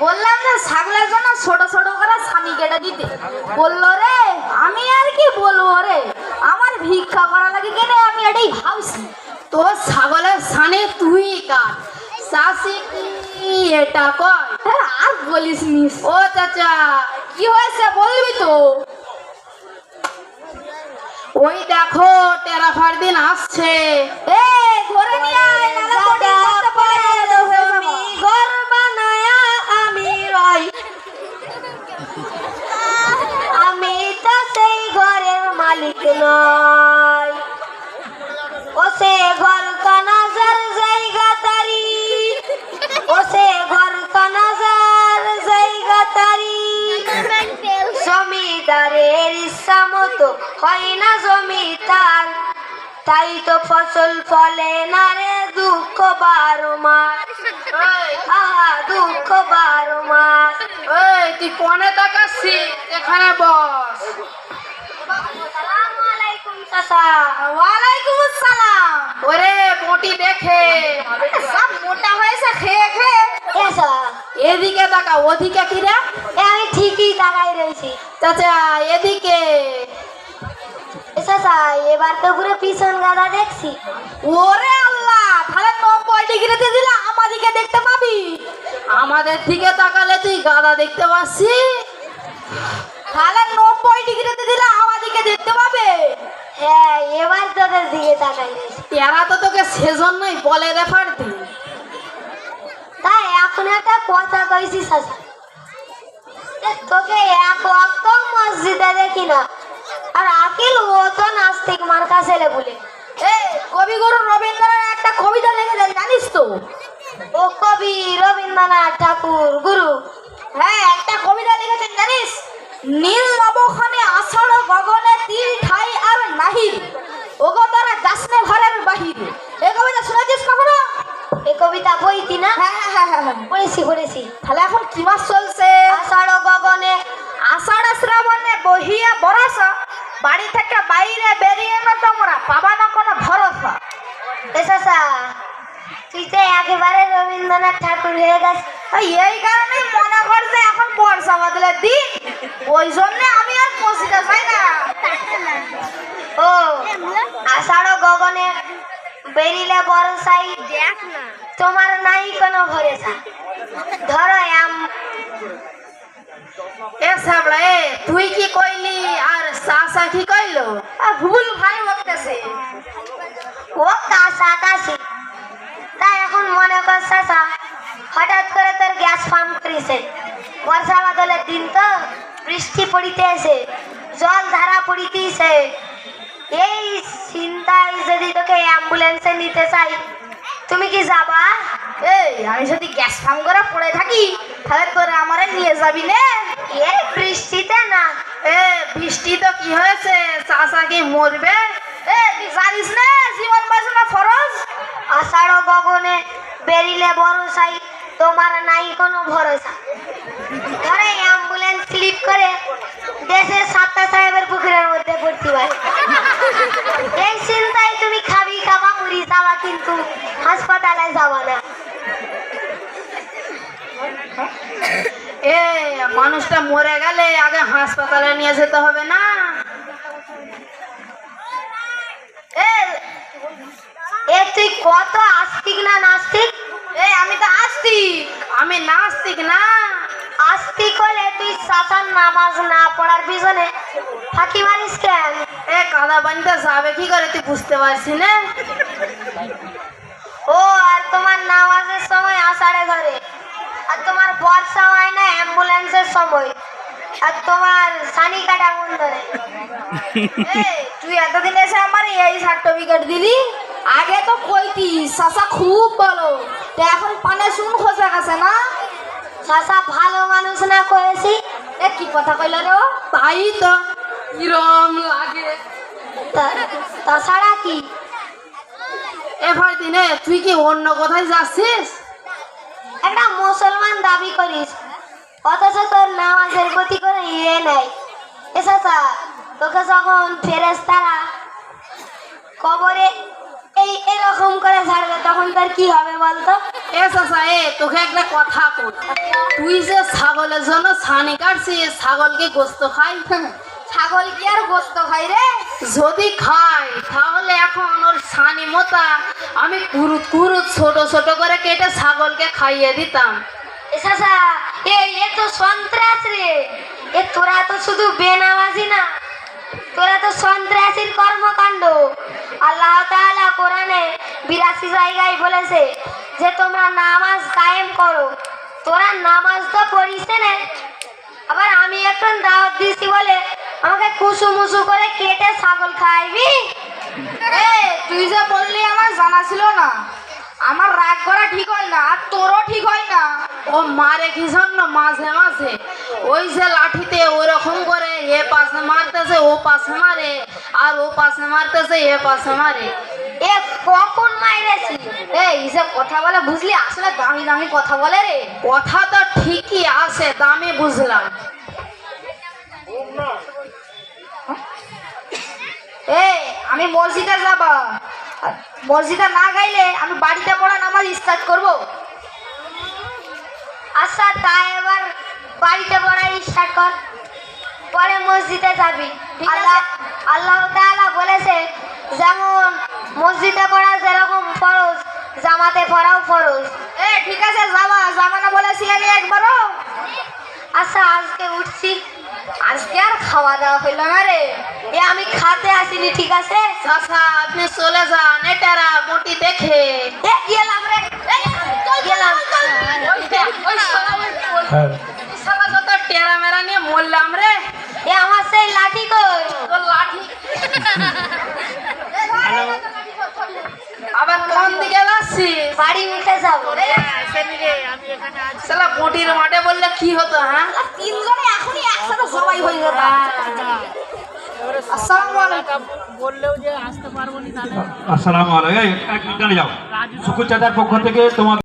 বললাম যে ছাগলের জন্য ছোট ছোট করে স্বামী কেটে দিতে। বলল রে আমি আর কি বলব রে? আমার ভিক্ষা করা লাগে কেন আমি এটাই ভাবছি। তোর ছাগলের সানে তুই কাট চাষি এটা কয়? হ্যাঁ, আর বলিস নিস ও চাচা কি হয়েছে বলবি তো? ওই দেখো টেরাফার দিন আসছে। এ ধরে নিয়ে আয় তাই তো ফসল ফলে না রে দুঃখ বারো মাস। আহা দুঃখ বারো মাস। তুই কনে এখানে বস। ওয়ালাইকুম আসসালাম। ওরে মোটি দেখে। সব মোটা হয়েছে খেয়ে খেয়ে। এদিকে তাকা ওদিকে কি রে? এ আমি ঠিকই তাকাই রয়েছি। চাচা এদিকে। এবার তো পুরো পিছন গাদা দেখছি। ওরে আল্লাহ তাহলে নব্বই ডিগ্রিতে দিলে আমাদিকে দেখতে পাবি? আমাদের দিকে তাকালে তুই গাদা দেখতে পাচ্ছি। তাহলে নব্বই ডিগ্রিতে দিলে আমাদিকে দেখতে পাবে। হ্যাঁ এবার তোদের দিকে তাকাই এরা তো তোকে সেজন্যই বলে রেফার দি তাই এখন একটা কথা কইছি চাচা তোকে এক অক্ত মসজিদে দেখি না আর আকিল ও তো নাস্তিক মার্কা ছেলে বলে। কবিগুরু রবীন্দ্রনাথ একটা কবিতা লিখেছেন জানিস তো? ও কবি রবীন্দ্রনাথ ঠাকুর গুরু। হ্যাঁ একটা কবিতা লিখেছেন জানিস? নীল নবখানে আষাঢ় গগনে তিল ঠাই আর নাহির ওগো তারা যাসনে ঘরের বাহির। এই কবিতা শুনেছিস কখনো? এই কবিতা বইতি না? হ্যাঁ হ্যাঁ হ্যাঁ হ্যাঁ হ্যাঁ। পড়েছি পড়েছি। তাহলে এখন কি মাস চলছে? আষাঢ় গগনে আষাঢ় শ্রাবণে বহিয়া বরসা বাড়ি থেকে বাইরে বেরিয়ে না তোমরা, পাবা না কোনো ভরসা। এসা তুই তো একেবারে রবীন্দ্রনাথ ঠাকুর হয়ে গেছে। এই কারণেই মনে করছে এখন বর্ষা বদলের দিন। ওই জন্য আমি আর মসজিদে যাই না। ও, আষাঢ় গগনে বেরিলে বরসাই দেখ না। তোমার নাই কোনো ভরসা। ধরো এ তুই কি কইলি? আর চাষা কি কইলো? আর ভুল ভাই বলতেছে। ও কাঁচা কাশি তাই এখন মনে কর, চাচা, হঠাৎ করে তোর গ্যাস পাম্প করেছে। বর্ষা বাদলের দিন তো বৃষ্টি পড়িতেছে, জল ধারা পড়িতেছে। এই চিন্তায় যদি তোকে অ্যাম্বুলেন্সে নিতে চাই, তুমি কি যাবা? এই, আমি যদি গ্যাস ফার্ম করে পড়ে থাকি তাহলে তোরা আমারে নিয়ে যাবি না? এই বৃষ্টিতে না। এ বৃষ্টি তো কি হয়েছে? চাষা কি মরবে। এ, তুই জানিস না জীবন বাঁচানো ফরজ? আষাঢ় গগনে বেরিলে বরসাই তোমার নাই কোনো ভরসা। ধরে অ্যাম্বুলেন্স স্লিপ করে দেশের সাতটা সাহেবের পুকুরের মধ্যে পড়তে পারে এই চিন্তায় তুমি খাবি খাবা মুড়ি যাওয়া কিন্তু হাসপাতালে যাওয়া না এ মানুষটা মরে গেলে আগে হাসপাতালে নিয়ে যেতে হবে না? এ এ তুই কত আস্তিক না নাস্তিক? এই আমি তো আসছি আমি নাস্তিক না। আস্তিক হলে তুই নামাজ না পড়ার পিছনে ফাঁকি মারিস কেন? এ, কাদা পানিতে যাবে, কি করে তুই বুঝতে পারছি না? ও, আর তোমার নামাজের সময় আষাঢ়ে ধরে। আর তোমার বর্ষা হয় না অ্যাম্বুলেন্সের সময়। আর তোমার সানি কাটা মন ধরে তুই এতদিন এসে আমার এই সার্টিফিকেট দিলি? আগে তো কইতি সাসা খুব তো এখন পানে শুন খোঁজা গেছে না? শাসা ভালো মানুষ না করেছি এ কি কথা কইল রে তাই তো কিরম লাগে। তা- তাছাড়া কি? এবার দিনে তুই কি অন্য কোথায় যাচ্ছিস? একটা মুসলমান দাবি করিস, অথচ তোর নামাজের প্রতি কোনো ইয়ে নাই। এসেছা তোকে যখন ফেরেস তারা কবরে এই এরকম করে ছাড়বে, তখন তোর কি হবে বলতো? এ চাচা, এ, তোকে একটা কথা কই। তুই যে ছাগলের জন্য ছানি কাটছিস, ছাগলকে গোস্ত খাই। ছাগল কি আর গোস্ত খাই রে? যদি খাই তাহলে এখন ওর ছানি মোতা। আমি কুরুত কুরুত, ছোট ছোট করে কেটে ছাগলকে খাইয়ে দিতাম। এসাসা এ এ তো সন্ত্রাস রে। এ তোরা তো শুধু বেনামাজি না, তোরা তো সন্ত্রাসীর কর্মকাণ্ড। আল্লাহ তাআলা কোরআনে বিরাশি জায়গায় বলেছে যে, তোমরা নামাজ কায়েম করো। তোরা নামাজ তো পড়িস না আবার আমি এখন দাওয়াত দিছি বলে আমাকে কুসু মুসু করে কেটে ছাগল খাইবি? এ তুই যে বললি আমার জানা ছিল না। আমার রাগ করা ঠিক হয় না আর তোরও ঠিক হয় না। ও মারে কি জন্য মাঝে মাঝে? ওই যে লাঠিতে ওরকম করে এ পাশে মারতেছে ও পাশে মারে আর ও পাশে মারতেছে এ পাশে মারে। এ কখন মাইরেছি? এই হিসেব কথা বলে বুঝলি আসলে দামি দামি কথা বলে রে। কথা তো ঠিকই আছে দামি বুঝলাম। এই আমি মসজিদে যাব। মসজিদে না গাইলে আমি বাড়িতে পড়া নামাজ স্টার্ট করব। আচ্ছা তাই এবার বাড়িতে পড়াই স্টার্ট কর। পরে মসজিদে যাবি। আল্লাহ আল্লাহ তাআলা বলেছে যেমন মসজিদে পড়া যেরকম ফরজ জামাতে পড়াও ফরজ। এ ঠিক আছে যাবা। যাবা না বলেছি আমি একবারও। আচ্ছা আজকে উঠছি। আজকে আর খাওয়া দাওয়া হইল না রে। এ আমি খাতে আসিনি ঠিক আছে? চাচা আপনি চলে যান এটারা মোটি দেখে। এ গেলাম রে। গেলাম যত টেরা মেরা নিয়ে মরলাম রে। এ আমার সেই লাঠি কই? তোর লাঠি। আবার কোন দিকে যাচ্ছিস? বাড়ি উঠে যাব শালা বটির মাঠে বললে কি হতো হ্যাঁ? তিনজনে জবাই হয়ে যেত আসসালামু আলাইকুম আসসালামু আলাইকুম। এক মিনিট দাঁড়িয়ে যাও। শুকুর চাচার পক্ষ থেকে তোমার